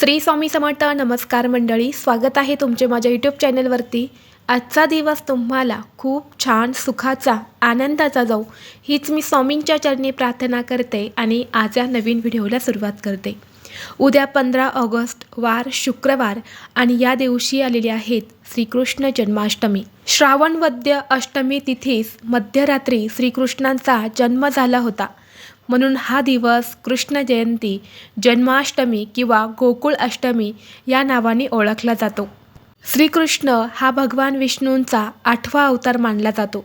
श्री स्वामी समर्थ नमस्कार मंडळी स्वागत आहे तुमचे माझ्या यूट्यूब चॅनलवरती. आजचा दिवस तुम्हाला खूप छान सुखाचा आनंदाचा जाऊ हीच मी स्वामींच्या चरणी प्रार्थना करते आणि आज या नवीन व्हिडिओला सुरुवात करते. उद्या पंधरा ऑगस्ट वार शुक्रवार आणि या दिवशी आलेली आहेत श्रीकृष्ण जन्माष्टमी. श्रावण वद्य अष्टमी तिथीस मध्यरात्री श्रीकृष्णांचा जन्म झाला होता. म्हणून हा दिवस कृष्ण जयंती जन्माष्टमी किंवा गोकुळ अष्टमी या नावाने ओळखला जातो. श्रीकृष्ण हा भगवान विष्णूंचा आठवा अवतार मानला जातो.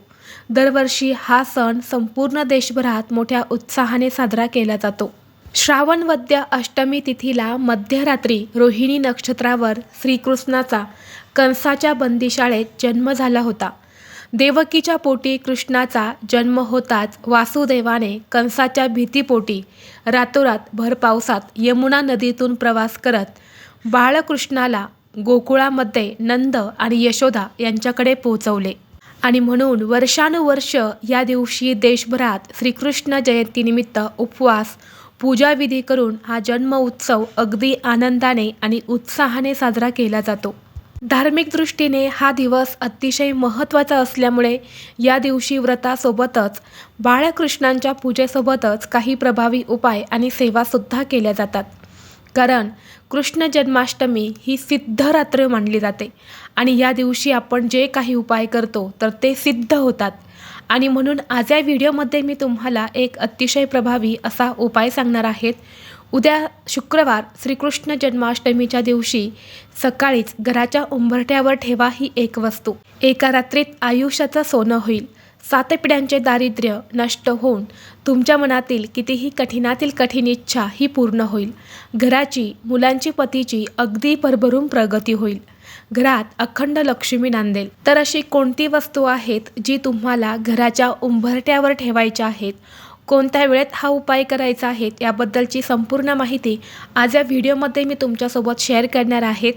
दरवर्षी हा सण संपूर्ण देशभरात मोठ्या उत्साहाने साजरा केला जातो. श्रावण वद्य अष्टमी तिथीला मध्यरात्री रोहिणी नक्षत्रावर श्रीकृष्णाचा कंसाच्या बंदीशाळेत जन्म झाला होता. देवकीच्या पोटी कृष्णाचा जन्म होताच वासुदेवाने कंसाच्या भीतीपोटी रातोरात भरपावसात यमुना नदीतून प्रवास करत बाळकृष्णाला गोकुळामध्ये नंद आणि यशोदा यांच्याकडे पोहोचवले. आणि म्हणून वर्षानुवर्ष या दिवशी देशभरात श्रीकृष्ण जयंतीनिमित्त उपवास पूजाविधी करून हा जन्म उत्सव अगदी आनंदाने आणि उत्साहाने साजरा केला जातो. धार्मिक दृष्टीने हा दिवस अतिशय महत्त्वाचा असल्यामुळे या दिवशी व्रतासोबतच बाळकृष्णांच्या पूजेसोबतच काही प्रभावी उपाय आणि सेवासुद्धा केल्या जातात. कारण कृष्ण जन्माष्टमी ही सिद्ध रात्र मानली जाते आणि या दिवशी आपण जे काही उपाय करतो तर ते सिद्ध होतात. आणि म्हणून आज या व्हिडिओमध्ये मी तुम्हाला एक अतिशय प्रभावी असा उपाय सांगणार आहेत उद्या शुक्रवार श्रीकृष्ण जन्माष्टमीच्या दिवशी सकाळीच घराच्या उंबरठ्यावर ठेवा ही एक वस्तू. एका रात्रीत आयुष्याचं सोनं होईल. सात पिढ्यांचे दारिद्र्य नष्ट होऊन तुमच्या मनातील कितीही कठीणातील कठीण इच्छा ही पूर्ण होईल. घराची मुलांची पतीची अगदी भरभरून प्रगती होईल. घरात अखंड लक्ष्मी नांदेल. तर अशी कोणती वस्तू आहेत जी तुम्हाला घराच्या उंबरट्यावर ठेवायच्या आहेत? कोणत्या वेळेत हा उपाय करायचा आहे याबद्दलची संपूर्ण माहिती आज या व्हिडिओमध्ये मी तुमच्यासोबत शेअर करणार आहेत.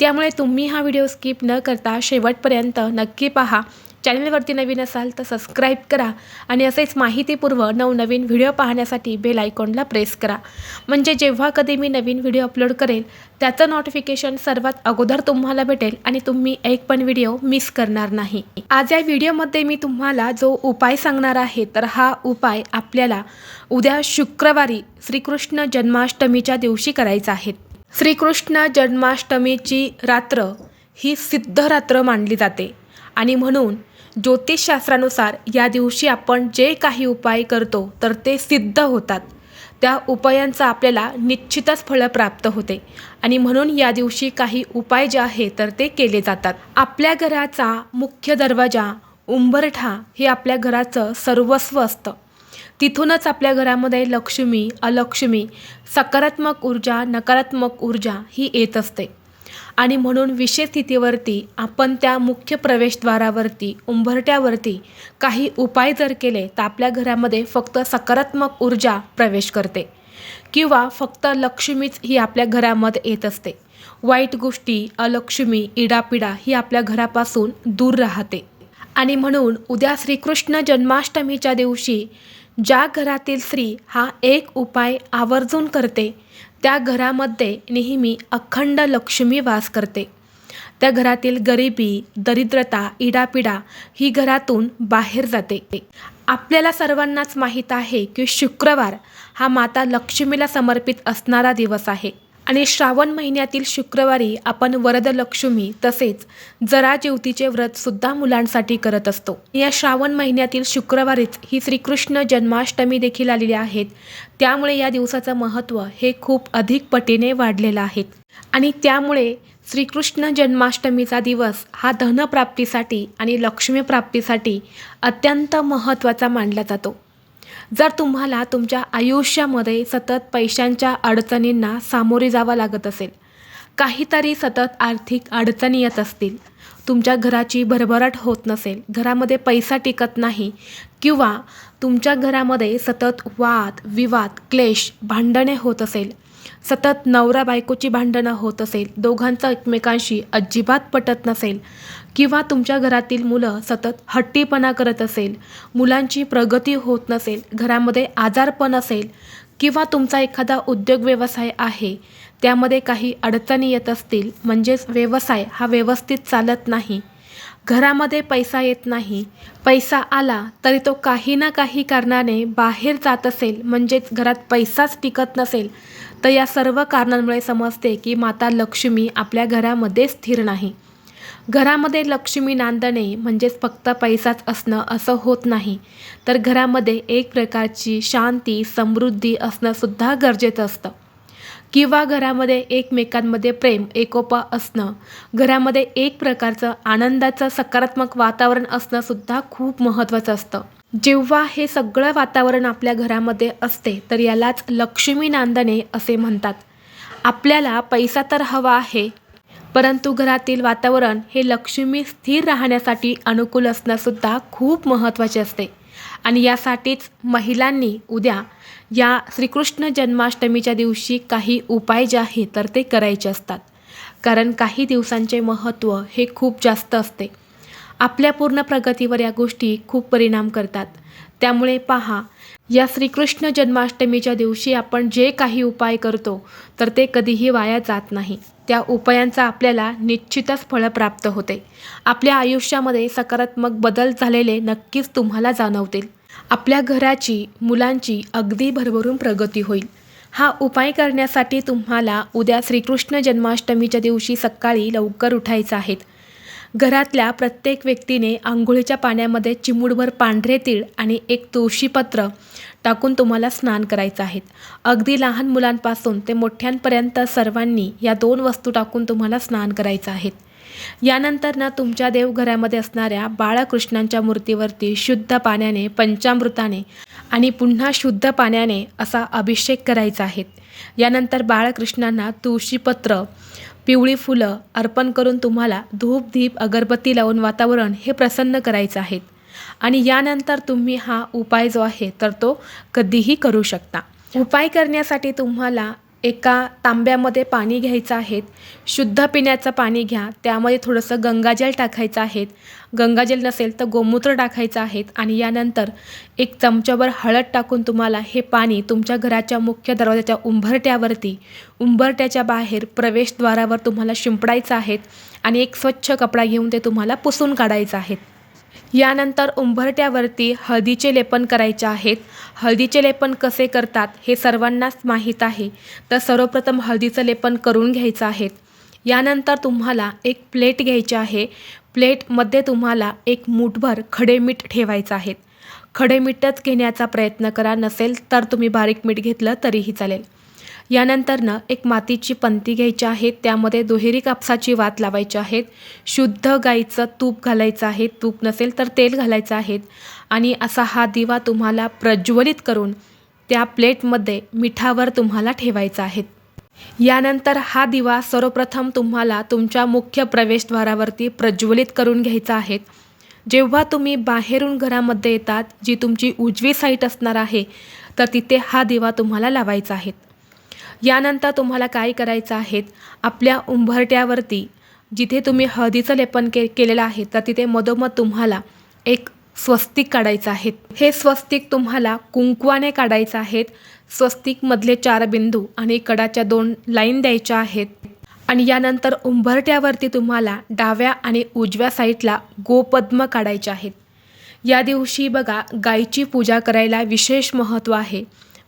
त्यामुळे तुम्ही हा व्हिडिओ स्किप न करता शेवटपर्यंत नक्की पहा. चॅनलवरती नवीन असाल तर सबस्क्राईब करा आणि असेच माहितीपूर्व नवनवीन व्हिडिओ पाहण्यासाठी बेल आयकॉनला प्रेस करा. म्हणजे जेव्हा कधी मी नवीन व्हिडिओ अपलोड करेल त्याचं नोटिफिकेशन सर्वात अगोदर तुम्हाला भेटेल आणि तुम्ही एक पण व्हिडिओ मिस करणार नाही. आज या व्हिडिओमध्ये मी तुम्हाला जो उपाय सांगणार आहे तर हा उपाय आपल्याला उद्या शुक्रवारी श्रीकृष्ण जन्माष्टमीच्या दिवशी करायचा आहे. श्रीकृष्ण जन्माष्टमीची रात्र ही सिद्ध रात्र मानली जाते. आणि म्हणून ज्योतिषशास्त्रानुसार या दिवशी आपण जे काही उपाय करतो तर ते सिद्ध होतात. त्या उपायांचा आपल्याला निश्चितच फळं प्राप्त होते. आणि म्हणून या दिवशी काही उपाय जे आहे तर ते केले जातात. आपल्या घराचा मुख्य दरवाजा उंबरठा हे आपल्या घराचं सर्वस्व असतं. तिथूनच आपल्या घरामध्ये लक्ष्मी अलक्ष्मी सकारात्मक ऊर्जा नकारात्मक ऊर्जा ही येत असते. आणि म्हणून विशेष स्थितीवरती आपण त्या मुख्य प्रवेशद्वारावरती उंबरट्यावरती काही उपाय जर केले तर आपल्या घरामध्ये फक्त सकारात्मक ऊर्जा प्रवेश करते. किंवा फक्त लक्ष्मीच ही आपल्या घरामध्ये येत असते. वाईट गोष्टी अलक्ष्मी इडापिडा ही आपल्या घरापासून दूर राहते. आणि म्हणून उद्या श्रीकृष्ण जन्माष्टमीच्या दिवशी ज्या घरातील स्त्री हा एक उपाय आवर्जून करते त्या घरामध्ये नेहमी अखंड लक्ष्मी वास करते. त्या घरातील गरिबी दरिद्रता इडापिडा ही घरातून बाहेर जाते. आपल्याला सर्वांनाच माहीत आहे की शुक्रवार हा माता लक्ष्मीला समर्पित असणारा दिवस आहे. आणि श्रावण महिन्यातील शुक्रवारी आपण वरदलक्ष्मी तसेच जरा ज्योतीचे व्रतसुद्धा मुलांसाठी करत असतो. या श्रावण महिन्यातील शुक्रवारीच ही श्रीकृष्ण जन्माष्टमी देखील आलेली आहेत. त्यामुळे या दिवसाचं महत्त्व हे खूप अधिक पटीने वाढलेलं आहे. आणि त्यामुळे श्रीकृष्ण जन्माष्टमीचा दिवस हा धनप्राप्तीसाठी आणि लक्ष्मीप्राप्तीसाठी अत्यंत महत्त्वाचा मानला जातो. जर तुम्हाला तुमच्या आयुष्यामध्ये सतत पैशांच्या अडचणींना सामोरे जावं लागत असेल काहीतरी सतत आर्थिक अडचणी येत असतील तुमच्या घराची भरभराट होत नसेल घरामध्ये पैसा टिकत नाही किंवा तुमच्या घरामध्ये सतत वाद विवाद क्लेश भांडणे होत असेल सतत नवरा बायकोची भांडणं होत असेल दोघांचा एकमेकांशी अजिबात पटत नसेल किंवा तुमच्या घरातील मुलं सतत हट्टीपणा करत असेल मुलांची प्रगती होत नसेल घरामध्ये आजारपण असेल किंवा तुमचा एखादा उद्योग व्यवसाय आहे त्यामध्ये काही अडचणी येत असतील म्हणजेच व्यवसाय हा व्यवस्थित चालत नाही. घरामध्ये पैसा येत नाही. पैसा आला तरी तो काही ना काही कारणाने बाहेर जात असेल म्हणजेच घरात पैसाच टिकत नसेल. तर या सर्व कारणांमुळे समजते की माता लक्ष्मी आपल्या घरामध्ये स्थिर नाही. घरामध्ये लक्ष्मी नांदणे म्हणजेच फक्त पैसाच असणं असं होत नाही. तर घरामध्ये एक प्रकारची शांती समृद्धी असणंसुद्धा गरजेचं असतं. किंवा घरामध्ये एकमेकांमध्ये प्रेम एकोपा असणं घरामध्ये एक प्रकारचं आनंदाचं सकारात्मक वातावरण असणंसुद्धा खूप महत्त्वाचं असतं. जेव्हा हे सगळं वातावरण आपल्या घरामध्ये असते तर यालाच लक्ष्मी नांदणे असे म्हणतात. आपल्याला पैसा तर हवा आहे परंतु घरातील वातावरण हे लक्ष्मी स्थिर राहण्यासाठी अनुकूल असणंसुद्धा खूप महत्त्वाचे असते. आणि यासाठीच महिलांनी उद्या या श्रीकृष्ण जन्माष्टमीच्या दिवशी काही उपाय जे आहे तर ते करायचे असतात. कारण काही दिवसांचे महत्त्व हे खूप जास्त असते. आपल्या पूर्ण प्रगतीवर या गोष्टी खूप परिणाम करतात. त्यामुळे पहा या श्रीकृष्ण जन्माष्टमीच्या दिवशी आपण जे काही उपाय करतो तर ते कधीही वाया जात नाही. त्या उपायांचा आपल्याला निश्चितच फळं प्राप्त होते. आपल्या आयुष्यामध्ये सकारात्मक बदल झालेले नक्कीच तुम्हाला जाणवतील. आपल्या घराची मुलांची अगदी भरभरून प्रगती होईल. हा उपाय करण्यासाठी तुम्हाला उद्या श्रीकृष्ण जन्माष्टमीच्या दिवशी सकाळी लवकर उठायचं आहेत घरातल्या प्रत्येक व्यक्तीने आंघोळीच्या पाण्यामध्ये चिमूडभर पांढरे तीळ आणि एक तुळशीपत्र टाकून तुम्हाला स्नान करायचं आहे. अगदी लहान मुलांपासून ते मोठ्यांपर्यंत सर्वांनी या दोन वस्तू टाकून तुम्हाला स्नान करायचं आहे. यानंतर ना तुमच्या देवघरामध्ये असणाऱ्या बाळकृष्णांच्या मूर्तीवरती शुद्ध पाण्याने पंचामृताने आणि पुन्हा शुद्ध पाण्याने असा अभिषेक करायचा आहे. यानंतर बाळकृष्णांना तुळशीपत्र पिवळी फुलं अर्पण करून तुम्हाला धूप दीप अगरबत्ती लावून वातावरण हे प्रसन्न करायचं आहे. आणि यानंतर तुम्ही हा उपाय जो आहे तर तो कधीही करू शकता. उपाय करण्यासाठी तुम्हाला एका तांब्यामध्ये पाणी घ्यायचं आहे शुद्ध पिण्याचं पाणी घ्या. त्यामध्ये थोडंसं गंगाजल टाकायचं आहे गंगाजल नसेल तर गोमूत्र टाकायचं आहे आणि यानंतर एक चमच्याभर हळद टाकून तुम्हाला हे पाणी तुमच्या घराच्या मुख्य दरवाजाच्या उंबरट्यावरती उंबरट्याच्या बाहेर प्रवेशद्वारावर तुम्हाला शिंपडायचं आहे आणि एक स्वच्छ कपडा घेऊन ते तुम्हाला पुसून काढायचं आहे यानंतर उंबरट्यावरती हळदीचे लेपन करायचे आहेत. हळदीचे लेपन कसे करतात हे सर्वांनाच माहीत आहे. तर सर्वप्रथम हळदीचं लेपन करून घ्यायचं आहे यानंतर तुम्हाला एक प्लेट घ्यायची आहे. प्लेटमध्ये तुम्हाला एक मूठभर खडे मीठ ठेवायचं आहे. खडे मीठच घेण्याचा प्रयत्न करा. नसेल तर तुम्ही बारीक मीठ घेतलं तरीही चालेल. यानंतरनं एक मातीची पंती घ्यायची आहे त्यामध्ये दुहेरी कापसाची वात लावायची आहेत शुद्ध गाईचं तूप घालायचं आहे तूप नसेल तर तेल घालायचं आहे आणि असा हा दिवा तुम्हाला प्रज्वलित करून त्या प्लेटमध्ये मिठावर तुम्हाला ठेवायचा आहे. यानंतर हा दिवा सर्वप्रथम तुम्हाला तुमच्या मुख्य प्रवेशद्वारावरती प्रज्वलित करून घ्यायचा आहे. जेव्हा तुम्ही बाहेरून घरामध्ये येतात जी तुमची उजवी साईट असणार आहे तर तिथे हा दिवा तुम्हाला लावायचा आहे. यानंतर तुम्हाला काय करायचं आहे? आपल्या उंबरट्यावरती जिथे तुम्ही हळदीचं लेपन के केलेलं आहे तर तिथे मधोमध तुम्हाला एक स्वस्तिक काढायचं आहे. हे स्वस्तिक तुम्हाला कुंकवाने काढायचं आहेत स्वस्तिकमधले चार बिंदू आणि कडाच्या दोन लाईन द्यायच्या आहेत. आणि यानंतर उंबरट्यावरती तुम्हाला डाव्या आणि उजव्या साईडला गोपद्म काढायचे आहेत या दिवशी बघा गायची पूजा करायला विशेष महत्त्व आहे.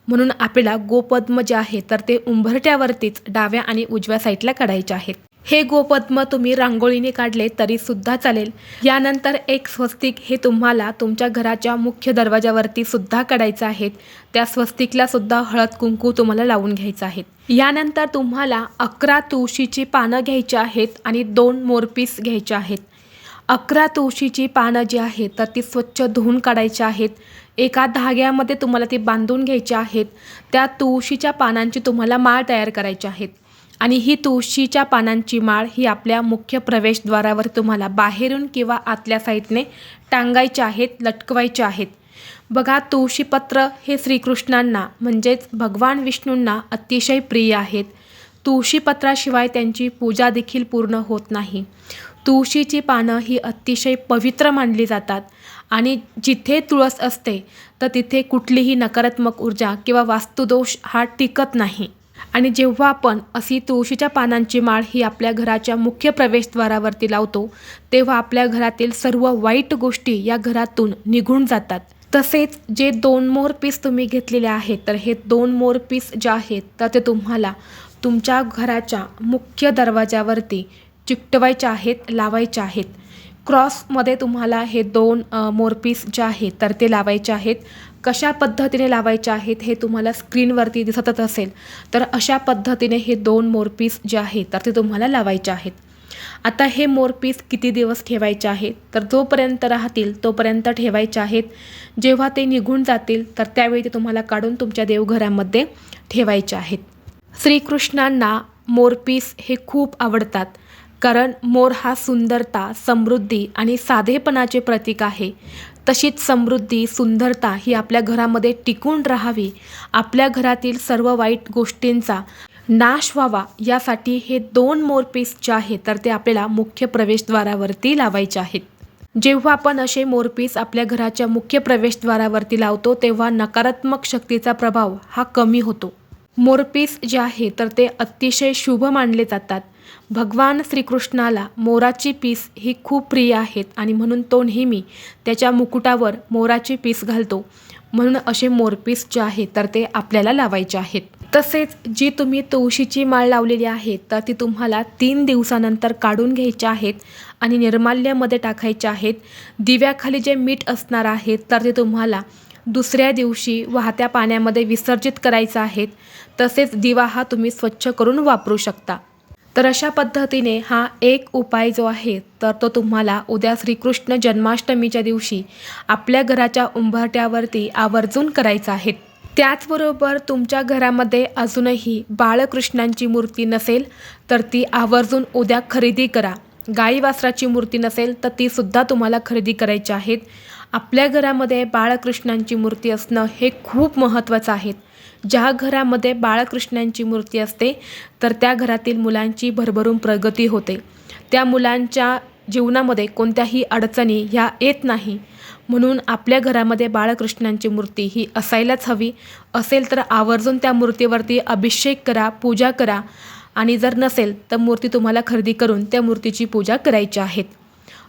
म्हणून आपल्याला गोपद्म जे आहे तर ते उंबरट्यावरतीच डाव्या आणि उजव्या साईडला काढायचे आहेत. हे गोपद्म तुम्ही रांगोळीने काढले तरी सुद्धा चालेल. यानंतर एक स्वस्तिक हे तुम्हाला तुमच्या घराच्या मुख्य दरवाजावरती सुद्धा काढायचं आहे त्या स्वस्तिकला सुद्धा हळद कुंकू तुम्हाला लावून घ्यायचं आहे यानंतर तुम्हाला अकरा तुळशीची पानं घ्यायची आहेत आणि दोन मोरपीस घ्यायचे आहेत. अकरा तुळशीची पानं जी आहेत तर ती स्वच्छ धुवून काढायची आहेत. एका धाग्यामध्ये तुम्हाला ती बांधून घ्यायची आहेत. त्या तुळशीच्या पानांची तुम्हाला माळ तयार करायची आहेत. आणि ही तुळशीच्या पानांची माळ ही आपल्या मुख्य प्रवेशद्वारावर तुम्हाला बाहेरून किंवा आतल्या साईडने टांगायचे आहेत लटकवायचे आहेत. बघा तुळशीपत्र हे श्रीकृष्णांना म्हणजेच भगवान विष्णूंना अतिशय प्रिय आहेत. तुळशीपत्राशिवाय त्यांची पूजा देखील पूर्ण होत नाही. तुळशीची पानं ही अतिशय पवित्र मानली जातात. आणि जिथे तुळस असते तर तिथे कुठलीही नकारात्मक ऊर्जा किंवा वास्तुदोष हा टिकत नाही. आणि जेव्हा आपण अशी तुळशीच्या पानांची माळ ही आपल्या घराच्या मुख्य प्रवेशद्वारावरती लावतो तेव्हा आपल्या घरातील सर्व वाईट गोष्टी या घरातून निघून जातात. तसेच जे दोन मोर पीस तुम्ही घेतलेले आहेत तर हे दोन मोर पीस जे आहेत तर ते तुम्हाला तुमच्या घराच्या मुख्य दरवाजावरती चिकटवायच्या आहेत लावायच्या आहेत. क्रॉसमध्ये तुम्हाला हे दोन मोरपीस जे आहेत तर ते लावायचे आहेत. कशा पद्धतीने लावायचे आहेत हे तुम्हाला स्क्रीनवरती दिसतच असेल. तर अशा पद्धतीने हे दोन मोरपीस जे आहेत तर ते तुम्हाला लावायचे आहेत. आता हे मोरपीस किती दिवस ठेवायचे आहेत? तर जोपर्यंत राहतील तोपर्यंत ठेवायचे आहेत. जेव्हा ते निघून जातील तर त्यावेळी ते तुम्हाला काढून तुमच्या देवघरामध्ये ठेवायचे आहेत. श्रीकृष्णांना मोरपीस हे खूप आवडतात. कारण मोर हा सुंदरता समृद्धी आणि साधेपणाचे प्रतीक आहे. तशीच समृद्धी सुंदरता ही आपल्या घरामध्ये टिकून राहावी. आपल्या घरातील सर्व वाईट गोष्टींचा नाश व्हावा. यासाठी हे दोन मोरपीस जे आहेत तर ते आपल्याला मुख्य प्रवेशद्वारावरती लावायचे आहेत. जेव्हा आपण असे मोरपीस आपल्या घराच्या मुख्य प्रवेशद्वारावरती लावतो तेव्हा नकारात्मक शक्तीचा प्रभाव हा कमी होतो. मोरपीस जे आहे तर ते अतिशय शुभ मानले जातात. भगवान श्रीकृष्णाला मोराची पीस ही खूप प्रिय आहेत आणि म्हणून तो नेहमी त्याच्या मुकुटावर मोराची पीस घालतो. म्हणून असे मोरपीस जे आहे तर ते आपल्याला लावायचे आहेत. तसेच जी तुम्ही तुळशीची माळ लावलेली आहे तर ती तुम्हाला तीन दिवसानंतर काढून घ्यायच्या आहेत आणि निर्माल्यामध्ये टाकायचे आहेत. दिव्याखाली जे मीठ असणार आहे तर ते तुम्हाला दुसऱ्या दिवशी वाहत्या पाण्यामध्ये विसर्जित करायचं आहेत. तसेच दिवा हा तुम्ही स्वच्छ करून वापरू शकता. तर अशा पद्धतीने हा एक उपाय जो आहे तर तो तुम्हाला उद्या श्रीकृष्ण जन्माष्टमीच्या दिवशी आपल्या घराच्या उंबरट्यावरती आवर्जून करायचा आहे. त्याचबरोबर तुमच्या घरामध्ये अजूनही बाळकृष्णांची मूर्ती नसेल तर ती आवर्जून उद्या खरेदी करा. गाई वासराची मूर्ती नसेल तर तीसुद्धा तुम्हाला खरेदी करायची आहेत. आपल्या घरामध्ये बाळकृष्णांची मूर्ती असणं हे खूप महत्त्वाचं आहे. ज्या घरामध्ये बाळकृष्णांची मूर्ती असते तर त्या घरातील मुलांची भरभरून प्रगती होते. त्या मुलांच्या जीवनामध्ये कोणत्याही अडचणी ह्या येत नाही. म्हणून आपल्या घरामध्ये बाळकृष्णांची मूर्ती ही असायलाच हवी. असेल तर आवर्जून त्या मूर्तीवरती अभिषेक करा पूजा करा. आणि जर नसेल तर मूर्ती तुम्हाला खरेदी करून त्या मूर्तीची पूजा करायची आहेत.